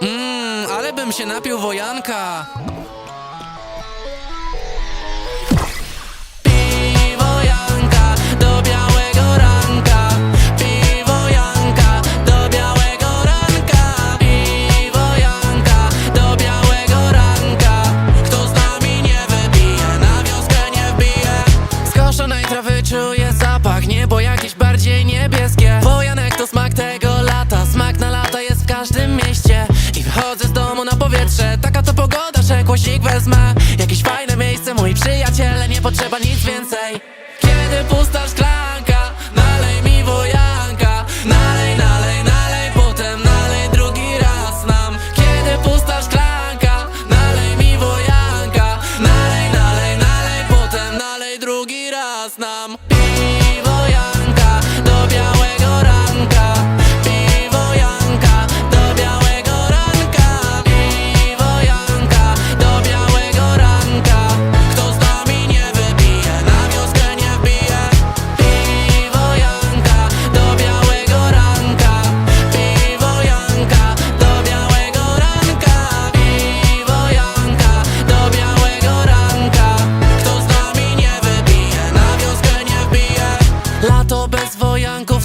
Mmm, ale bym się napił wojanka. Piwo taka to pogoda, że głośnik wezmę. Jakieś fajne miejsce, moi przyjaciele, nie potrzeba nic więcej. Kiedy pusta szklanka, nalej mi wojanka. Nalej, nalej, nalej, potem nalej drugi raz nam. Kiedy pusta szklanka, nalej mi wojanka. Nalej, nalej, nalej, potem nalej drugi raz nam. Piwo to bez wojanko.